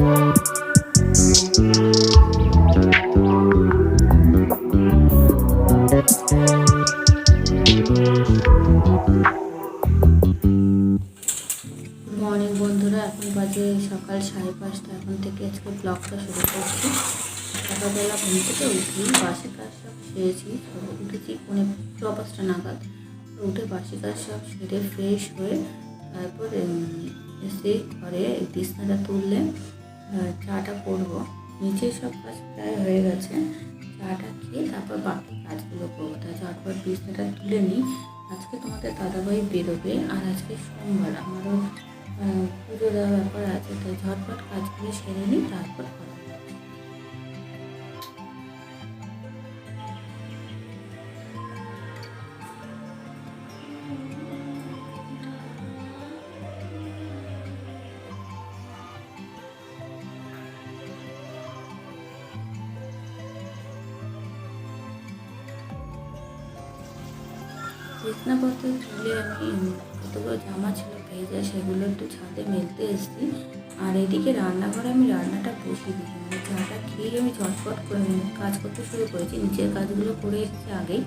Morning বন্ধুরা। এখন বাজে সকাল সাড়ে পাঁচটা। এখন থেকে আজকে ব্লগটা শুরু করছি। সকালবেলা ঘুম থেকে উঠি, বাসি কাজ সব সেরেছি। উঠেছি পৌনে পাঁচটা নাগাদ। উঠে বাসি কাজ সব সেরে ফ্রেশ হয়ে তারপর এসে ঘরে বিছনাটা তুললে চাটা করব। নিচে সব কাজ প্রায় হয়ে গেছে। চাটা খেয়ে তারপর বাকি কাজগুলো করব। তাই ঝটপট বিছনাটা তুলে নিই। আজকে তোমাদের দাদাভাই বেরোবে আর আজকে সোমবার। আমারও পুজো দেওয়ার ব্যাপার আছে। তাই ঝটপট কাজগুলো সেরে নিই, তারপর বিছনাপত্র তুলে আমি কতগুলো জামা ছিল ভেজা সেগুলো একটু ছাদে মেলতে এসেছি। আর এদিকে রান্নাঘরে আমি রান্নাটা বসিয়ে দিই মানে চাটা খেয়ে আমি ঝটপট করে কাজ করতে শুরু করেছি। নিচের কাজগুলো করে এসেছি আগেই।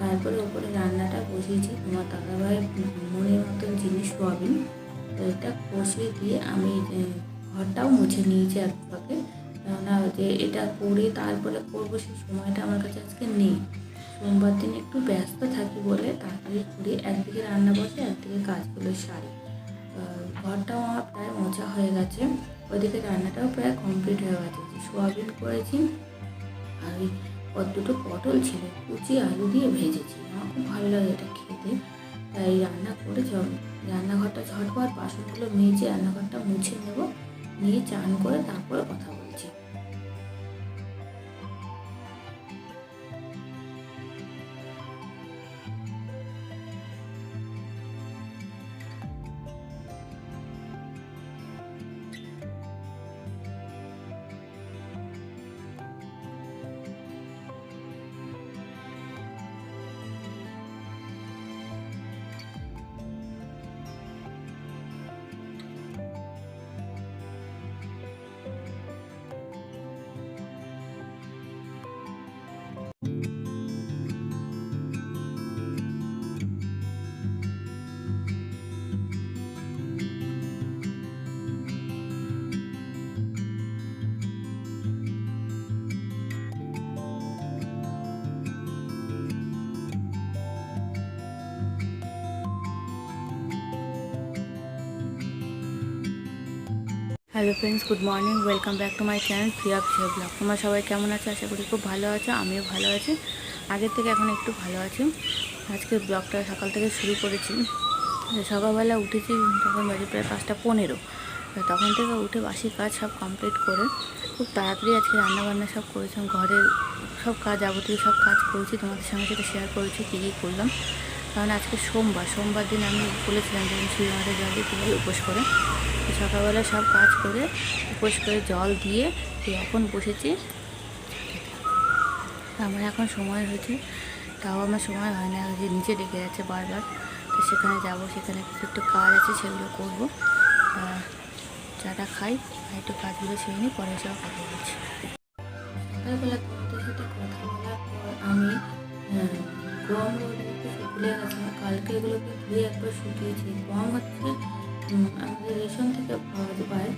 তারপরে ওপরে রান্নাটা বসিয়েছি। তোমার দাদাভাইয়ের মনের মতন জিনিস সোয়াবিন তো এটা কষিয়ে দিয়ে আমি ঘরটাও মুছে নিয়েছি এক ফাঁকে। কেননা যে এটা করে তারপরে করব সেই সময়টা আমার কাছে আজকে নেই। সোমবার দিন একটু ব্যস্ত থাকি বলে তাড়াতাড়ি করে একদিকে রান্না বসে, একদিকে কাজগুলো সারি। ঘরটাও আমার প্রায় মোছা হয়ে গেছে। ওইদিকে রান্নাটাও প্রায় কমপ্লিট হয়ে গেছে। সোয়াবিন করেছি আর ওই দুটো পটল ছিল, কুচি আলু দিয়ে ভেজেছি। আমার খুব ভালো লাগে এটা খেতে। তাই রান্না করে রান্নাঘরটা ঝটপট বাসনগুলো মেজে রান্নাঘরটা মুছে নেব। নিয়ে চান করে তারপরে কথা বলছি hello friends good morning welcome back to my channel Priya Priya vlog তোমরা সবাই কেমন আছো? আশা করি খুব ভালো আছো, আমিও ভালো আছি। আগের থেকে এখন একটু ভালো আছি। আজকে ব্লগটা সকাল থেকে শুরু করেছি। সকালবেলা উঠেছি, তখন বাজে প্রায় পাঁচটা পনেরো। তখন থেকে উঠে বাসি কাজ সব কমপ্লিট করে, খুব তাড়াতাড়ি আজকে রান্নাবান্না সব করেছিলাম। ঘরের সব কাজ, যাবতীয় সব কাজ করেছি। তোমাদের সঙ্গে সেটা শেয়ার করেছি, কী কী করলাম। কারণ আজকে সোমবার সোমবার দিন আমি বলেছিলাম যে আমি শ্রী মাঠে জল দিয়ে কীভাবে উপোস করে। সকালবেলা সব কাজ করে উপোস করে জল দিয়ে এখন বসেছি। আমার এখন সময় হয়েছে তাও আমার সময় হয় না যে নিচে ডেকে যাচ্ছে বারবার। তো সেখানে যাব সেখানে কিছু একটু কাজ আছে সেগুলো করব। চাটা খাই আর একটু কাজগুলো সেরে নিই পরে যাওয়া কথা বলছি। সকালবেলা তোমাদের সাথে কথা বলার পর আমি আহ, গম শুকিয়ে গেছে কালকে এগুলোকে ধুয়ে একবার শুকিয়েছি গম হচ্ছে আমাদের রেশন থেকে পাওয়া যায়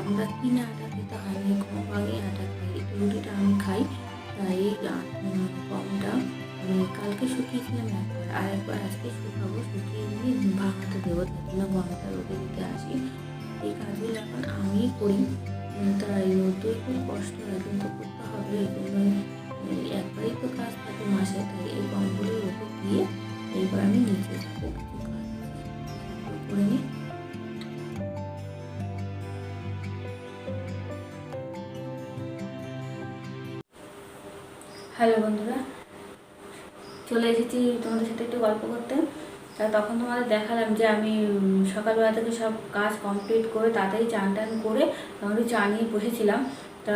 আমরা কিনে আটা খেতে হয় না গম আগে আটা খাই। রুটিটা আমি খাই, তাই গমটা কালকে শুকিয়েছিলাম একবার। আর একবার আজকে শুকাবো, শুকিয়ে নিয়ে ভাঙাতে দেবো, তার জন্য গমটা রোদে দিতে আসি। এই কাজগুলো এখন আমি করি তাই রোদে খুব কষ্ট হয়, কিন্তু করতে হবে জন্য একবারই তো হ্যালো বন্ধুরা, চলে এসেছি তোমাদের সাথে একটু গল্প করতে। তখন তোমাদের দেখালাম যে আমি সকালবেলা থেকে সব কাজ কমপ্লিট করে তাড়াতাড়ি চান টান করে মোটামুটি চা নিয়ে বসেছিলাম। তা,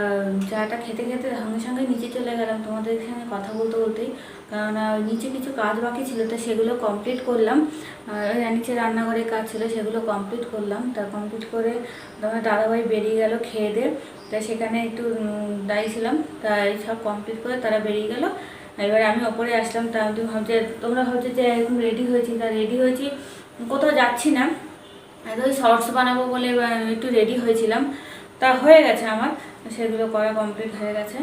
চাটা খেতে খেতে সঙ্গে সঙ্গে নিচে চলে গেলাম। তোমাদের সঙ্গে কথা বলতে বলতেই কারণ নিচে কিছু কাজ বাকি ছিল, তো সেগুলো কমপ্লিট করলাম। নিচে রান্নাঘরের কাজ ছিল, সেগুলো কমপ্লিট করলাম। তা কমপ্লিট করে তোমার দাদাভাই বেরিয়ে গেল খেয়ে দিয়ে। তা সেখানে একটু দাঁড়িয়েছিলাম তা সব কমপ্লিট করে তারা বেরিয়ে গেল। এবার আমি ওপরে আসলাম। তা তুমি ভাবছে, তোমরা ভাবছ যে একদম রেডি হয়েছি। তা রেডি হয়েছি, কোথাও যাচ্ছি না। ওই শর্টস বানাবো বলে একটু রেডি হয়েছিলাম। তা হয়ে গেছে আমার। সেগুলো করা কমপ্লিট হয়ে গেছে।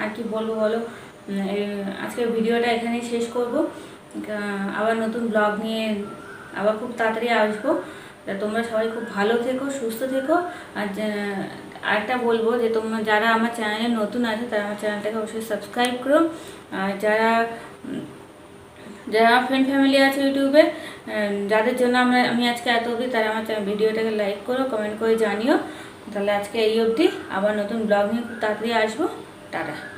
আর কি বলব বলো? আজকের ভিডিওটা এখানেই শেষ করব। আবার নতুন ব্লগ নিয়ে আবার খুব তাড়াতাড়ি আসব। তোমরা সবাই খুব ভালো থেকো, সুস্থ থেকো। আর আরেকটা বলব যে, তোমরা যারা আমার চ্যানেলে নতুন আছে, তারা আমার চ্যানেলটাকে অবশ্যই সাবস্ক্রাইব করো। আর যারা যারা ফ্রেন্ড ফ্যামিলি আছে ইউটিউবে যাদের জন্য আমরা, আমি আজকে এত অবধি, তারা আমার ভিডিওটাকে লাইক করো কমেন্ট করে জানিও। তাহলে আজকে এই অবধি। আবার নতুন ব্লগ নিয়ে খুব তাড়াতাড়ি আসব। টাটা।